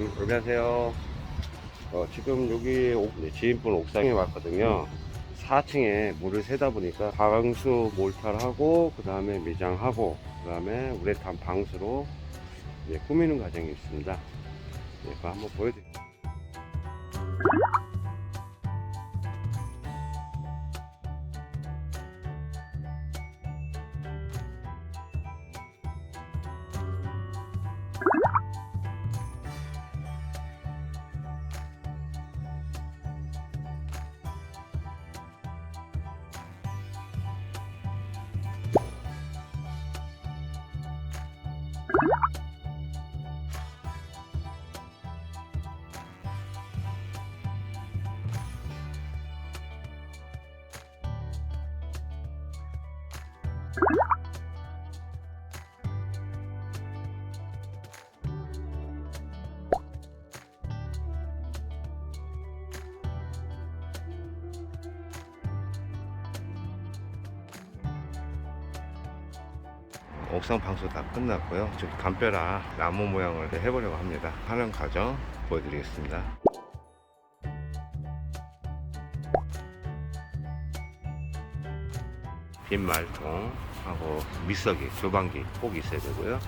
음, 안녕하세요. 어, 지금 여기 옥- 네, 지인분 옥상에 왔거든요. 4층에 물을 새다 보니까 방수 몰탈하고 그 다음에 미장하고 그 다음에 우레탄 방수로 이제 꾸미는 과정이 있습니다. 네, 그거 한번 보여드릴게요. 옥상 방수 다 끝났고요. 지금 담벼락 나무 모양을 해보려고 합니다. 하는 과정 보여드리겠습니다. 빈 말통하고 미석이, 교반기 꼭 있어야 되고요.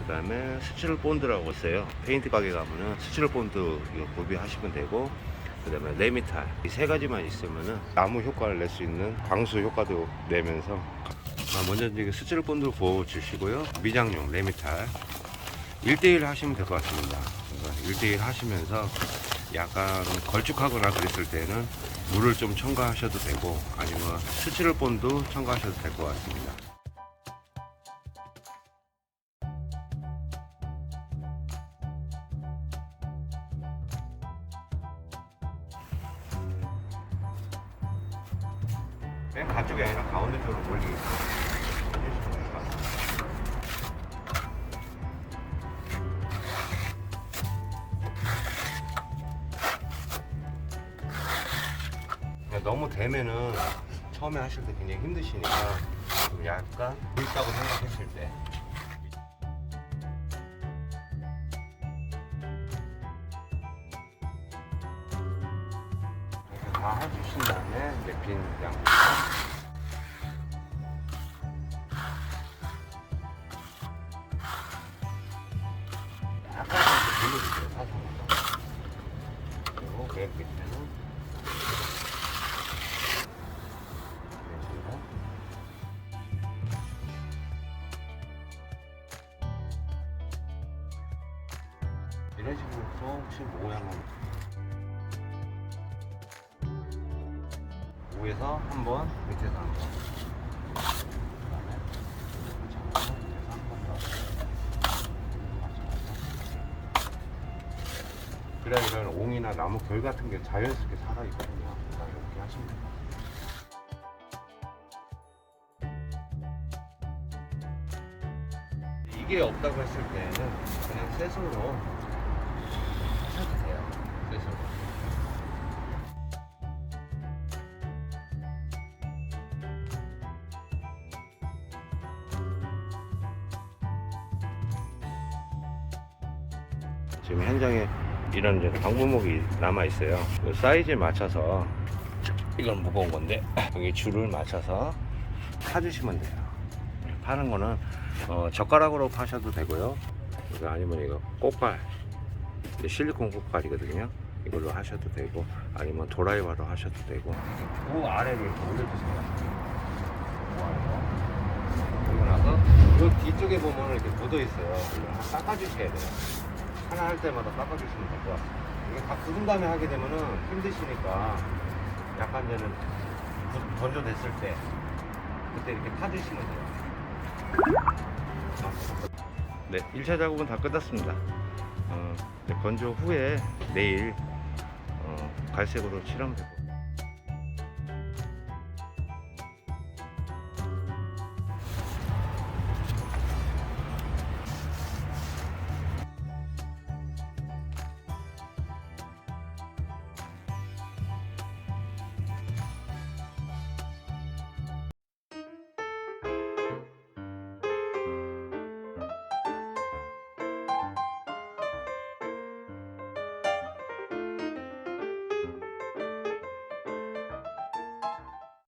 그 다음에 스치럴 본드라고 있어요. 페인트 가게 가면은 스치럴 본드 이거 구비하시면 되고, 그 다음에 레미탈 이 세 가지만 있으면은 나무 효과를 낼 수 있는 방수 효과도 내면서 아, 먼저 이제 스치럴 본드를 부어 주시고요. 미장용 레미탈 1대1 하시면 될 것 같습니다. 그래서 1대1 하시면서 약간 걸쭉하거나 그랬을 때는 물을 좀 첨가하셔도 되고 아니면 스치럴 본드 첨가하셔도 될 것 같습니다. 맨 가쪽이 아니라 가운데 쪽으로 몰리겠습니다. 그냥 너무 되면은 처음에 하실 때 굉장히 힘드시니까 좀 약간 굵다고 생각했을 때. 이렇게 다 해주신 다음에 이제 빈 양부 약간 이렇게 돌려주세요 사선으로. 그 이런 식으로 조금씩 모양을 위에서 한 번, 밑에서 한 번. 그다음에 잡아서 밑에서 한번 더. 맞춰서. 그래야 이런 옹이나 나무 결 같은 게 자연스럽게 살아있거든요. 이렇게 하시면 돼요. 이게 없다고 했을 때는 그냥 새손으로 지금 현장에 이런 이제 방부목이 남아 있어요. 그 사이즈에 맞춰서 이건 무거운 건데 여기 줄을 맞춰서 파주시면 돼요. 파는 거는 어, 젓가락으로 파셔도 되고요. 아니면 이거 이게 실리콘 꽃갈이거든요. 이걸로 하셔도 되고 아니면 도라이바로 하셔도 되고 그 이렇게 올려주세요. 그. 그리고 나서 이 뒤쪽에 보면 이렇게 묻어 있어요. 닦아주셔야 돼요. 하나 할 때마다 닦아주시면 될 것 같아요. 이게 다 굳은 다음에 하게 되면은 힘드시니까 약간 이제는 구- 건조됐을 때 그때 이렇게 타주시면 돼요. 네, 1차 작업은 다 끝났습니다. 어, 건조 후에 내일 어, 갈색으로 칠하면 되고.